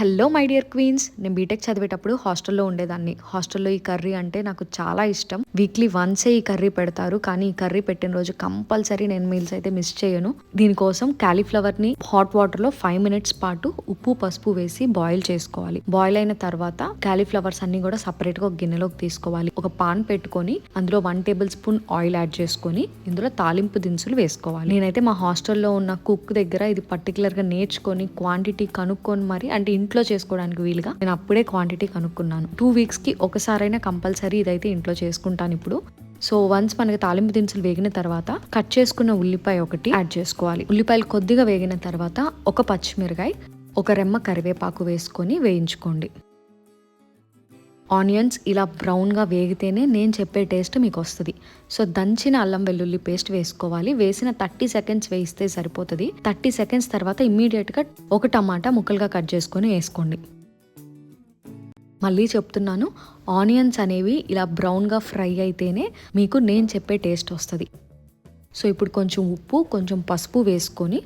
Hello my dear queens. నేను B Tech చదివేటప్పుడు హాస్టల్లో ఉండేదాన్ని. హాస్టల్లో ఈ కర్రీ అంటే నాకు చాలా ఇష్టం. వీక్లీ వన్సే ఈ కర్రీ పెడతారు. కానీ ఈ కర్రీ పెట్టిన రోజు కంపల్సరీ నేను మీల్స్ అయితే మిస్ చేయను. దీనికోసం క్యాలీఫ్లవర్ని ని హాట్ వాటర్లో ఫైవ్ మినిట్స్ పాటు ఉప్పు పసుపు వేసి బాయిల్ చేసుకోవాలి. బాయిల్ అయిన తర్వాత క్యాలీఫ్లవర్స్ అన్ని కూడా సపరేట్గా ఒక గిన్నెలోకి తీసుకోవాలి. ఒక పాన్ పెట్టుకొని అందులో one tablespoon oil add చేసుకొని ఇందులో తాలింపు దినుసులు వేసుకోవాలి. నేనైతే మా హాస్టల్లో ఉన్న కుక్ దగ్గర ఇది పర్టికులర్గా నేర్చుకొని క్వాంటిటీ కనుక్కొని మరి అంటే ఇంట్లో చేసుకోవడానికి వీలుగా. నేను అప్పుడే క్వాంటిటీ కనుక్కున్నాను. టూ వీక్స్కి ఒకసారైనా కంపల్సరీ ఇదైతే ఇంట్లో చేసుకుంటాను ఇప్పుడు. సో వన్స్ మనకి తాలింపు దినుసులు వేగిన తర్వాత కట్ చేసుకున్న ఉల్లిపాయ ఒకటి యాడ్ చేసుకోవాలి. ఉల్లిపాయలు కొద్దిగా వేగిన తర్వాత ఒక పచ్చిమిరకాయ ఒక రెమ్మ కరివేపాకు వేసుకొని వేయించుకోండి. ఆనియన్స్ ఇలా బ్రౌన్గా వేగితేనే నేను చెప్పే టేస్ట్ మీకు వస్తుంది సో దంచిన అల్లం వెల్లుల్లి పేస్ట్ వేసుకోవాలి. వేసిన థర్టీ సెకండ్స్ వేయిస్తే సరిపోతుంది. థర్టీ సెకండ్స్ తర్వాత ఇమ్మీడియట్గా ఒక టమాటా ముక్కలుగా కట్ చేసుకొని వేసుకోండి. మళ్ళీ చెప్తున్నాను ఆనియన్స్ అనేవి ఇలా బ్రౌన్గా ఫ్రై అయితేనే మీకు నేను చెప్పే టేస్ట్ వస్తుంది. సో ఇప్పుడు కొంచెం ఉప్పు కొంచెం పసుపు వేసుకొని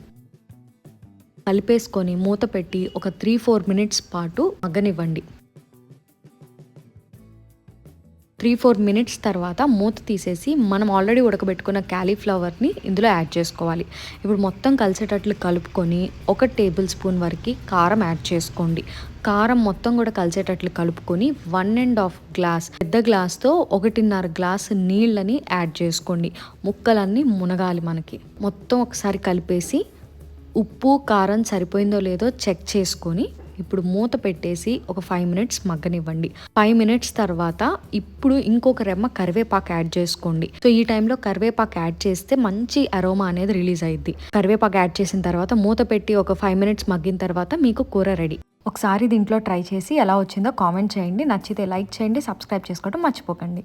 కలిపేసుకొని మూత పెట్టి ఒక త్రీ ఫోర్ మినిట్స్ పాటు మగ్గనివ్వండి. త్రీ ఫోర్ మినిట్స్ తర్వాత మూత తీసేసి మనం ఆల్రెడీ ఉడకబెట్టుకున్న క్యాలీఫ్లవర్ని ఇందులో యాడ్ చేసుకోవాలి. ఇప్పుడు మొత్తం కలిసేటట్లు కలుపుకొని ఒక టేబుల్ స్పూన్ వరకు కారం యాడ్ చేసుకోండి. కారం మొత్తం కూడా కలిసేటట్లు కలుపుకొని వన్ అండ్ హాఫ్ గ్లాస్ పెద్ద గ్లాస్తో ఒకటిన్నర గ్లాస్ నీళ్ళని యాడ్ చేసుకోండి. ముక్కలన్నీ మునగాలి మనకి. మొత్తం ఒకసారి కలిపేసి ఉప్పు కారం సరిపోయిందో లేదో చెక్ చేసుకొని ఇప్పుడు మూత పెట్టేసి ఒక ఫైవ్ మినిట్స్ మగ్గనివ్వండి. ఫైవ్ మినిట్స్ తర్వాత ఇప్పుడు ఇంకొక రెమ్మ కరివేపాకు యాడ్ చేసుకోండి. సో ఈ టైంలో కరివేపాకు యాడ్ చేస్తే మంచి అరోమా అనేది రిలీజ్ అయ్యిద్ది కరివేపాకు యాడ్ చేసిన తర్వాత మూత పెట్టి ఒక ఫైవ్ మినిట్స్ మగ్గిన తర్వాత మీకు కూర రెడీ ఒకసారి దీంట్లో ట్రై చేసి ఎలా వచ్చిందో కామెంట్ చేయండి. నచ్చితే లైక్ చేయండి సబ్స్క్రైబ్ చేసుకోవడం మర్చిపోకండి.